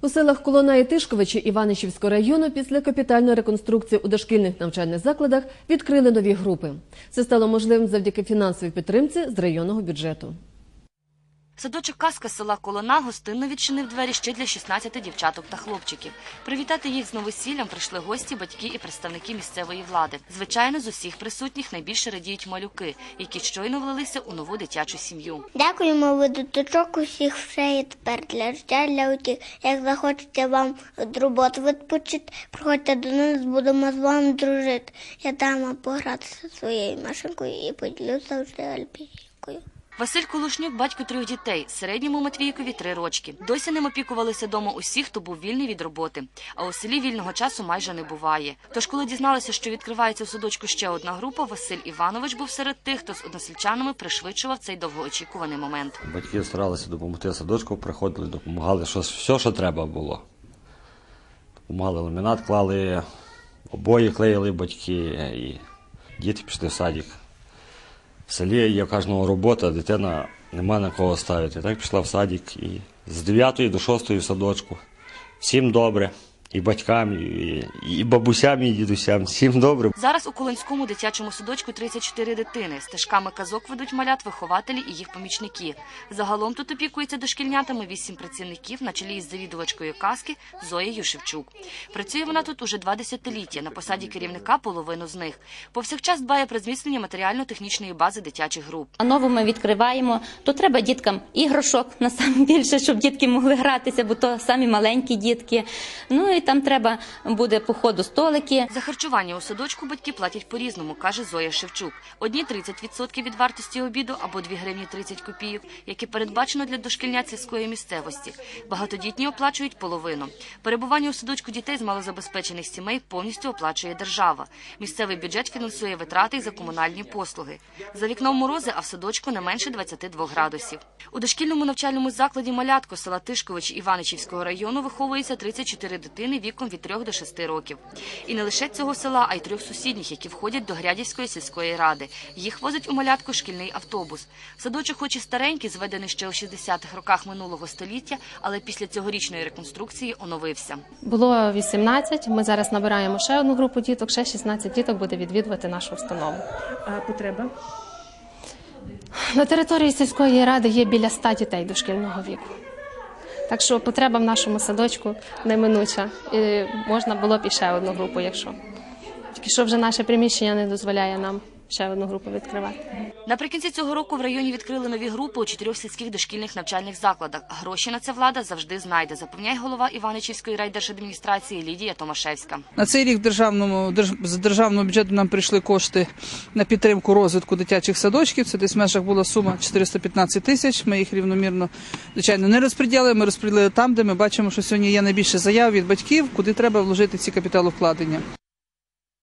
У селах Колона і Тишковичі Іваничівського району після капітальної реконструкції у дошкільних навчальних закладах відкрили нові групи. Це стало можливим завдяки фінансовій підтримці з районного бюджету. Садочок казка села Колона гостинно відчинив двері ще для 16 дівчаток та хлопчиків. Привітати їх з новосіллям прийшли гості, батьки і представники місцевої влади. Звичайно, з усіх присутніх найбільше радіють малюки, які щойно влилися у нову дитячу сім'ю. Дякуємо ви діточок усіх все є тепер для життя, для утіх. Як захочете вам від роботи відпочити, приходьте до нас, будемо з вами дружити. Я дам погратися своєю машинкою і поділюся завжди альпійкою. Василь Колушнюк – батько трьох дітей, середньому Матвійкові три рочки. Досі ним опікувалися дома усі, хто був вільний від роботи. А у селі вільного часу майже не буває. Тож, коли дізналися, що відкривається у садочку ще одна група, Василь Іванович був серед тих, хто з односельчанами пришвидшував цей довгоочікуваний момент. Батьки старалися допомогти садочку, приходили, допомагали що, все, що треба було. Допомагали ламінат, клали, обої клеїли батьки, і діти пішли в садик. В селі є у кожного робота, дитина нема на кого ставити. Так пішла в садик і з 9 до 6 в садочку. Всім добре. І батькам, і, і бабусям, і дідусям. Всім добре. Зараз у Колинському дитячому садочку 34 дитини. Стежками казок ведуть малят вихователі і їх помічники. Загалом тут опікується дошкільнятами вісім працівників на чолі із завідувачкою казки Зоєю Шевчук. Працює вона тут уже два десятиліття. На посаді керівника половину з них. Повсякчас дбає про зміцнення матеріально-технічної бази дитячих груп. А нову ми відкриваємо, то треба діткам іграшок насамбільше, щоб дітки могли гратися, бо то самі маленькі дітки. Ну і там треба буде по ходу столики. За харчування у садочку батьки платять по-різному, каже Зоя Шевчук. Одні 30% від вартості обіду або 2 гривні 30 копійок, які передбачено для дошкільнят сільської місцевості. Багатодітні оплачують половину. Перебування у садочку дітей з малозабезпечених сімей повністю оплачує держава. Місцевий бюджет фінансує витрати за комунальні послуги. За вікном морози, а в садочку не менше 22 градусів. У дошкільному навчальному закладі Малятко села Тишкович Іваничівського району виховується 34 дитини віком від 3 до 6 років. І не лише цього села, а й трьох сусідніх, які входять до Грядівської сільської ради. Їх возить у малятку шкільний автобус. Садочок, хоч і старенький, зведений ще у 60-х роках минулого століття, але після цьогорічної реконструкції оновився. Було 18, Ми зараз набираємо ще одну групу діток. Ще 16 діток буде відвідувати нашу установу. А потреба? На території сільської ради є біля 100 дітей дошкільного віку. Так що потреба в нашому садочку неминуча. І можна було б і одну групу, якщо. Тільки що вже наше приміщення не дозволяє нам ще одну групу відкривати. Наприкінці цього року в районі відкрили нові групи у чотирьох сільських дошкільних навчальних закладах. Гроші на це влада завжди знайде, запевняє голова Іваничівської райдержадміністрації Лідія Томашевська. На цей рік державному держ- з державного бюджету нам прийшли кошти на підтримку розвитку дитячих садочків. Це десь в межах була сума 415 тисяч. Ми їх рівномірно, звичайно, не розподіли. Ми розподілили там, де ми бачимо, що сьогодні є найбільше заяв від батьків, куди треба вложити ці капіталовкладення.